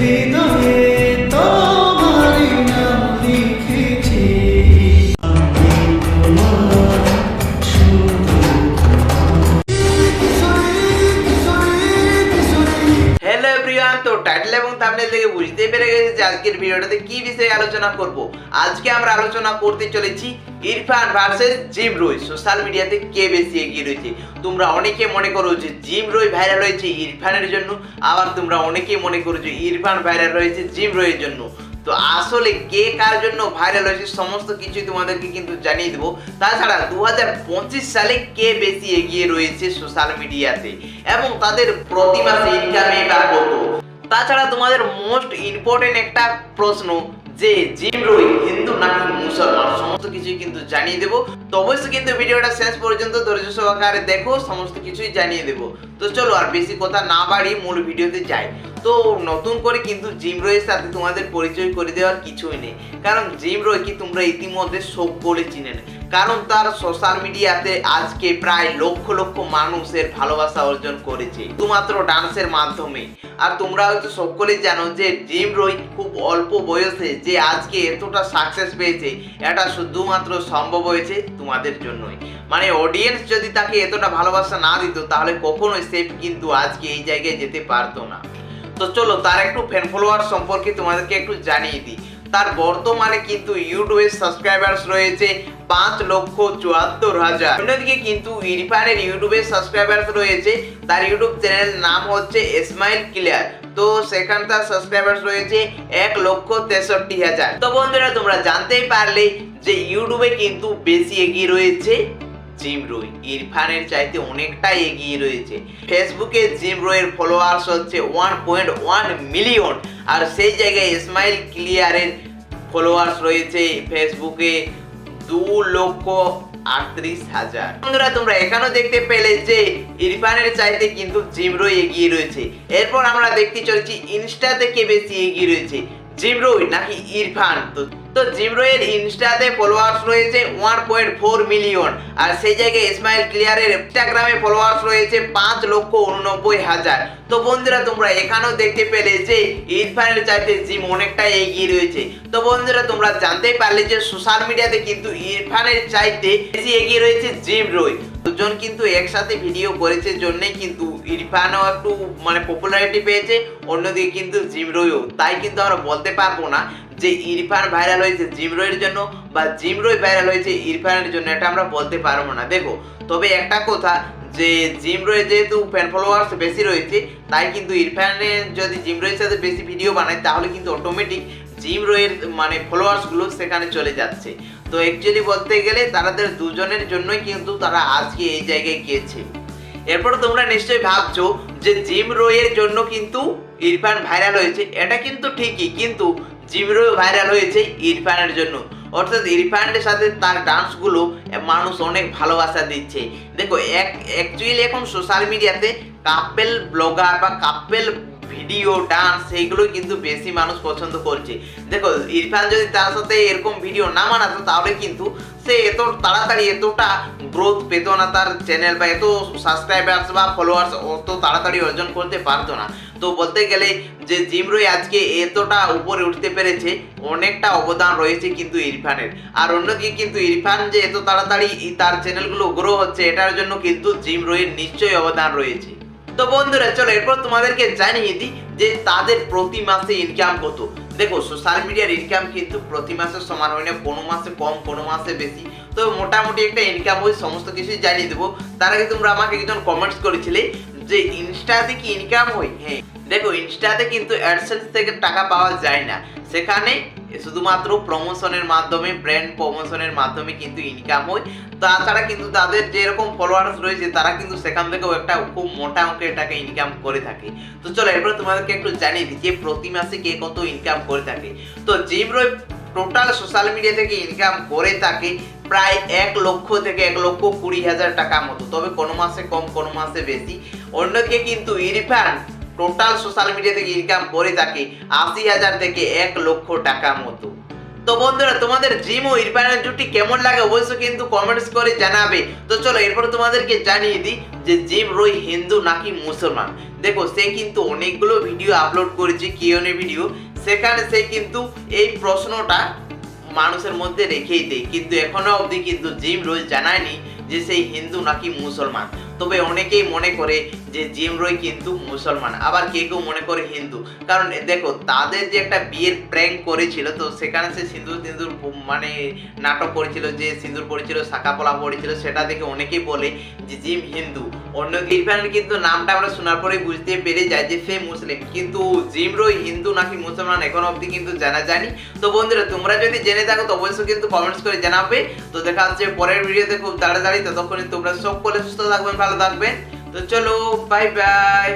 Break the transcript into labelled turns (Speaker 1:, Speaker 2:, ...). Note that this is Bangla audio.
Speaker 1: হৃদয়ে তোমারই নাম লিখেছি। আমি তোমার
Speaker 2: হ্যালো এভরিওয়ান টাইটেল এবং থাম্বনেল থেকে বুঝতে পেরে গেছে যে আজকের ভিডিওটাতে কি বিষয়ে আলোচনা করব। আজকে আমরা আলোচনা করতে চলেছি Irfan versus Jim Roy social মিডিয়াতে কে বেশি এগিয়ে রয়েছে? তোমরা অনেকে মনে করো যে জিম রয় ভাইরাল হয়েছে ইরফানের জন্য, আবার তোমরা অনেকেই মনে করো যে ইরফান ভাইরাল হয়েছে জিম রয়ের জন্য। তো আসলে কে কার জন্য ভাইরাল হয়েছে সমস্ত কিছুই তোমাদেরকে কিন্তু জানিয়ে দেবো। তাছাড়া দু হাজার পঁচিশ সালে কে বেশি এগিয়ে রয়েছে সোশ্যাল মিডিয়াতে এবং তাদের প্রতি মাসে ইনকামে বা কত তাছাড়া তোমাদের মোস্ট ইম্পর্টেন্ট একটা প্রশ্ন যে জিম রই হিন্দু নাকি মুসলমান? সমস্ত কিছুই কিন্তু জানিয়ে দেবো। তো অবশ্যই কিন্তু ভিডিওটা শেষ পর্যন্ত ধৈর্য সহকারে দেখো, সমস্ত কিছুই জানিয়ে দেবো। তো চলো আর বেশি কথা না বাড়িয়ে মূল ভিডিওতে যাই। তো নতুন করে কিন্তু জিম রয়ের সাথে তোমাদের পরিচয় করে দেওয়ার কিছুই নেই। কারণ জিম রয় কি তোমরা ইতিমধ্যে সব বলে চিনে নেই কারণ তার সোশ্যাল মিডিয়াতে আজকে প্রায় লক্ষ লক্ষ মানুষের ভালোবাসা অর্জন করেছে, শুধুমাত্র ডান্সের মাধ্যমে। আর তোমরা হয়তো সকলেই জানো যে জিম রয় খুব অল্প বয়সে যে আজকে এতটা সাকসেস পেয়েছে, এটা শুধুমাত্র সম্ভব হয়েছে তোমাদের জন্যই। মানে অডিয়েন্স যদি তাকে এতটা ভালোবাসা না দিত, তাহলে কখনোই সে কিন্তু আজকে এই জায়গায় যেতে পারতো না। তো চলো, তার একটু ফ্যান ফলোয়ার সম্পর্কে তোমাদেরকে একটু জানিয়ে দিই। তার বর্তমানে কিন্তু ইউটিউবে সাবস্ক্রাইবার্স রয়েছে পাঁচ লক্ষ চুয়াত্তর হাজার। অন্যদিকে কিন্তু ইরফানের ইউটিউবের সাবস্ক্রাইবার্স রয়েছে, তার ইউটিউব চ্যানেল নাম হচ্ছে ইসমাইল ক্লিয়ার তো সেখানে তার সাবস্ক্রাইবার্স রয়েছে এক লক্ষ তেষট্টি হাজার। তো বন্ধুরা, তোমরা জানতেই পারলে যে ইউটিউবে কিন্তু বেশি এগিয়ে রয়েছে জিম রয় ইরফানের চাইতে অনেকটাই এগিয়ে রয়েছে। ফেসবুকে জিম রয়ের ফলোয়ার্স হচ্ছে ওয়ান পয়েন্ট ওয়ান মিলিয়ন আর সেই জায়গায় ইসমাইল ক্লিয়ারের ফলোয়ার্স রয়েছে ফেসবুকে দু লক্ষ আটত্রিশ হাজার। বন্ধুরা, তোমরা এখানেও দেখতে পেলে যে ইরফানের চাইতে কিন্তু জিমরো এগিয়ে রয়েছে। এরপর আমরা দেখতে চলেছি ইনস্টা থেকে বেশি এগিয়ে রয়েছে জিমরোই নাকি ইরফান? তো তো জিমরোয়ের ইনস্টাতে ফলোয়ার্স রয়েছে ওয়ান পয়েন্ট ফোর মিলিয়ন আর সেই জায়গায় ইসমাইল ক্লিয়ারের ইনস্টাগ্রামে ফলোয়ার্স রয়েছে পাঁচ লক্ষ উননব্বই হাজার। তো বন্ধুরা, তোমরা এখানেও দেখতে পেলে যে ইরফানের চাইতে জিম অনেকটাই এগিয়ে রয়েছে। তো বন্ধুরা, তোমরা জানতেই পারলে যে সোশ্যাল মিডিয়াতে কিন্তু ইরফানের চাইতে বেশি এগিয়ে রয়েছে জিম দুজন কিন্তু একসাথে ভিডিও করেছে জন্যই কিন্তু ইরফানও একটু মানে পপুলারিটি পেয়েছে, অন্যদিকে কিন্তু জিম রয়ও। তাই কিন্তু আমরা বলতে পারব না যে ইরফান ভাইরাল হয়েছে জিম রয়ের জন্য বা জিম রয় ভাইরাল হয়েছে ইরফানের জন্য, এটা আমরা বলতে পারব না। দেখো, তবে একটা কথা যে জিম রয়ে যেহেতু ফ্যান ফলোয়ার্স বেশি রয়েছে, তাই কিন্তু ইরফানের যদি জিম রয়ের সাথে বেশি ভিডিও বানায়, তাহলে কিন্তু অটোমেটিক জিম রয়ের মানে ফলোয়ার্সগুলো সেখানে চলে যাচ্ছে। তো অ্যাকচুয়ালি বলতে গেলে তাদের দুজনের জন্যই কিন্তু তারা আজকে এই জায়গায় গিয়েছে। এরপর তোমরা নিশ্চয়ই ভাবছ যে জিম রোয়ের জন্য কিন্তু ইরফান ভাইরাল হয়েছে। এটা কিন্তু ঠিকই, কিন্তু জিম রয় ভাইরাল হয়েছে ইরফানের জন্য। অর্থাৎ ইরফানের সাথে তার ডান্সগুলো মানুষ অনেক ভালোবাসা দিচ্ছে। দেখো, এক অ্যাকচুয়ালি এখন সোশ্যাল মিডিয়াতে কাপেল ব্লগার বা কাপেল ভিডিও, ডান্স সেইগুলো কিন্তু বেশি মানুষ পছন্দ করছে। দেখো, ইরফান যদি তার সাথে এরকম ভিডিও না বানাতো, তাহলে কিন্তু সে এত তাড়াতাড়ি, এতটা গ্রোথ পেত না তার চ্যানেল বা এত সাবস্ক্রাইবার্স বা ফলোয়ার্স অত তাড়াতাড়ি অর্জন করতে পারতো না। তো বলতে গেলে যে জিম রয় আজকে এতটা উপরে উঠতে পেরেছে, অনেকটা অবদান রয়েছে কিন্তু ইরফানের। আর অন্যদিকে কিন্তু ইরফান যে এত তাড়াতাড়ি তার চ্যানেলগুলো গ্রো হচ্ছে, এটার জন্য কিন্তু জিম রয়ের নিশ্চয়ই অবদান রয়েছে। তো বন্ধুরা, চলো এরপর তোমাদেরকে জানিয়ে দিই যে তাদের প্রতি মাসে ইনকাম কত। দেখো সোশ্যাল মিডিয়ার ইনকাম কিন্তু প্রতি মাসে সমান হয় না, কোনো মাসে কম, কোনো মাসে বেশি। তো মোটামুটি একটা ইনকাম ওই সমস্ত কিছুই জানিয়ে দেবো। তার আগে তোমরা আমাকে একজন কমেন্টস করেছিলে যে ইনস্টাতে কি ইনকাম হয়? হ্যাঁ দেখো ইনস্টাতে কিন্তু অ্যাডসেন্স থেকে টাকা পাওয়া যায় না। সেখানে শুধুমাত্র প্রমোশনের মাধ্যমে ব্র্যান্ড প্রমোশনের মাধ্যমে কিন্তু ইনকাম হয়। তাছাড়া কিন্তু তাদের যেরকম ফলোয়ার্স রয়েছে, তারা কিন্তু সেখান থেকেও একটা খুব মোটা অঙ্কের টাকা ইনকাম করে থাকে। তো চলো, এরপরে তোমাদেরকে একটু জানিয়ে দিই যে প্রতি মাসে কে কত ইনকাম করে থাকে। তো Jim Roy total social media থেকে ইনকাম করে থাকে প্রায় এক লক্ষ থেকে এক লক্ষ কুড়ি হাজার টাকা মতো। তবে কোনো মাসে কম, কোনো মাসে বেশি। অন্যকে কিন্তু ইরফান টোটাল সোশ্যাল মিডিয়া থেকে ইনকাম করে থাকে আশি হাজার থেকে এক লক্ষ টাকা মতো। তো বন্ধুরা, তোমাদের জিম ও ইরফানের জুটি কেমন লাগে অবশ্যই কিন্তু কমেন্টস করে জানাবে। তো চলো, এরপর তোমাদেরকে জানিয়ে দিই যে জিম রয় হিন্দু নাকি মুসলমান। দেখো, সে কিন্তু অনেকগুলো ভিডিও আপলোড করেছে কিয়নে ভিডিও সেখানে সে কিন্তু এই প্রশ্নটা মানুষের মধ্যে রেখেই দেয়। কিন্তু এখনও অবধি কিন্তু জিম রোজ জানায়নি যে সেই হিন্দু নাকি মুসলমান। তবে অনেকেই মনে করে যে জিম রয় কিন্তু মুসলমান, আবার কেউ কেউ মনে করে হিন্দু। কারণ দেখো, তাদের যে একটা বিয়ের প্র্যাঙ্ক করেছিল, তো সেখানে সে সিঁদুর সিঁদুর মানে নাটক করেছিল, যে সিঁদুর পড়েছিল, শাখা পলা পড়েছিল, সেটা দেখে অনেকেই বলে যে জিম হিন্দু। অন্য ইরফানের কিন্তু নামটা আমরা শোনার পরে বুঝতে পেরে যাই যে সে মুসলিম। কিন্তু জিম রয় হিন্দু নাকি মুসলমান এখন অবধি কিন্তু জানা জানি তো বন্ধুরা, তোমরা যদি জেনে থাকো, তো অবশ্যই কিন্তু কমেন্টস করে জানাবে। তো দেখা হচ্ছে পরের ভিডিওতে খুব তাড়াতাড়ি। ততক্ষণে তোমরা সকলে সুস্থ থাকবেন ভালো থাকবেন। তো চলো বাই বাই